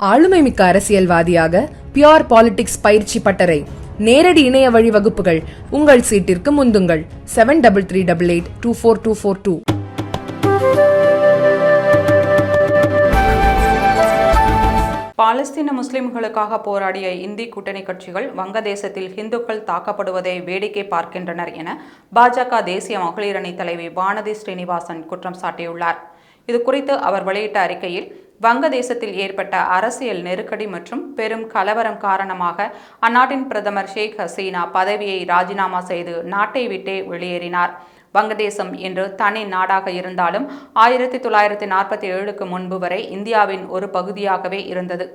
ஆளுமைமிக்க அரசியல்வாதியாக pure politics பயிற்சி பட்டறை. நேரடி இணைய வழி வகுப்புகள். உங்கள் சீட்டிற்கு முந்துங்கள். Seven double three double eight two four two four two பாலஸ்தீன முஸ்லிம்களுக்காக போராடிய இந்தி கூட்டணி கட்சிகள் வங்கதேசத்தில் இந்துக்கள் தாக்கப்படுவதை வேடிக்கை பார்க்கின்றனர் என பாஜக தேசிய மகளிர் அணி தலைவி வானதி ஸ்ரீனிவாசன் குற்றம் சாட்டியுள்ளார். இது குறித்து அவர் வெளியிட்ட அறிக்கையில் வங்கதேசத்தில் ஏற்பட்ட அரசியல் நெருக்கடி மற்றும் பெரும் கலவரம் காரணமாக அந்நாட்டின் பிரதமர் ஷேக் ஹசீனா பதவியை ராஜினாமா செய்து நாட்டை விட்டே வெளியேறினார். வங்கதேசம் என்று தனி நாடாக இருந்தாலும் ஆயிரத்தி தொள்ளாயிரத்தி நாற்பத்தி ஏழுக்கு முன்பு வரை இந்தியாவின் ஒரு பகுதியாகவே இருந்தது.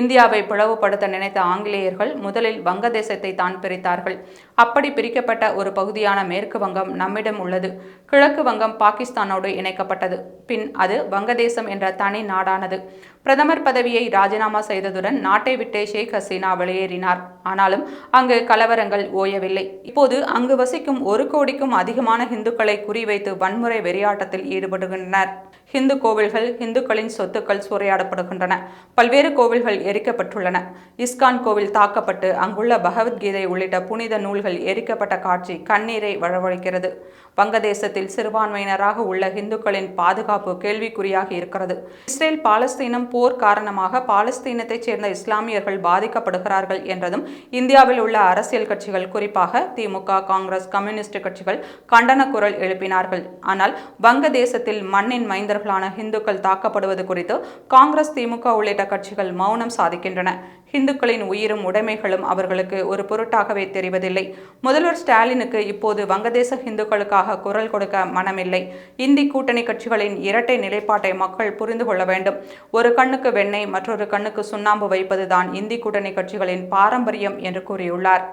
இந்தியாவை பிளவுபடுத்த நினைத்த ஆங்கிலேயர்கள் முதலில் வங்கதேசத்தை தான் பிரித்தார்கள். அப்படி பிரிக்கப்பட்ட ஒரு பகுதியான மேற்கு வங்கம் நம்மிடம் உள்ளது. கிழக்கு வங்கம் பாகிஸ்தானோடு இணைக்கப்பட்டது. பின் அது வங்கதேசம் என்ற தனி நாடானது. பிரதமர் பதவியை ராஜினாமா செய்ததுடன் நாட்டை விட்டே ஷேக் ஹசீனா வெளியேறினார். ஆனாலும் அங்கு கலவரங்கள் ஓயவில்லை. இப்போது அங்கு வசிக்கும் ஒரு கோடிக்கும் அதிகமான இந்துக்களை குறிவைத்து வன்முறை வெறியாட்டத்தில் ஈடுபடுகின்றனர். ஹிந்து கோவில்கள் இந்துக்களின் சொத்துக்கள் சூறையாடப்படுகின்றன. பல்வேறு கோவில்கள் எரிக்கப்பட்டுள்ளன. இஸ்கான் கோவில் தாக்கப்பட்டு அங்குள்ள பகவத்கீதை உள்ளிட்ட புனித நூல்கள் எரிக்கப்பட்ட காட்சி கண்ணீரை வரவழைக்கிறது. வங்கதேசத்தில் சிறுபான்மையினராக உள்ள இந்துக்களின் பாதுகாப்பு கேள்விக்குறியாகி இருக்கிறது. இஸ்ரேல் பாலஸ்தீனம் போர் காரணமாக பாலஸ்தீனத்தைச் சேர்ந்த இஸ்லாமியர்கள் பாதிக்கப்படுகிறார்கள் என்றதும் இந்தியாவில் உள்ள அரசியல் கட்சிகள் குறிப்பாக திமுக காங்கிரஸ் கம்யூனிஸ்ட் கட்சிகள் கண்டன குரல் எழுப்பினார்கள். ஆனால் வங்கதேசத்தில் மண்ணின் மைந்தர்களான இந்துக்கள் தாக்கப்படுவது குறித்து காங்கிரஸ் திமுக உள்ளிட்ட கட்சிகள் மௌனம் சாதிக்கின்றன. இந்துக்களின் உயிரும் உடைமைகளும் அவர்களுக்கு ஒரு பொருட்டாகவே தெரிவதில்லை. முதல்வர் ஸ்டாலினுக்கு இப்போது வங்கதேச இந்துக்களுக்காக குரல் கொடுக்க மனமில்லை. இந்தி கூட்டணி கட்சிகளின் இரட்டை நிலைப்பாட்டை மக்கள் புரிந்து கொள்ள வேண்டும். ஒரு கண்ணுக்கு வெண்ணெய் மற்றொரு கண்ணுக்கு சுண்ணாம்பு வைப்பதுதான் இந்தி கூட்டணி கட்சிகளின் பாரம்பரியம் என்று கூறியுள்ளார்.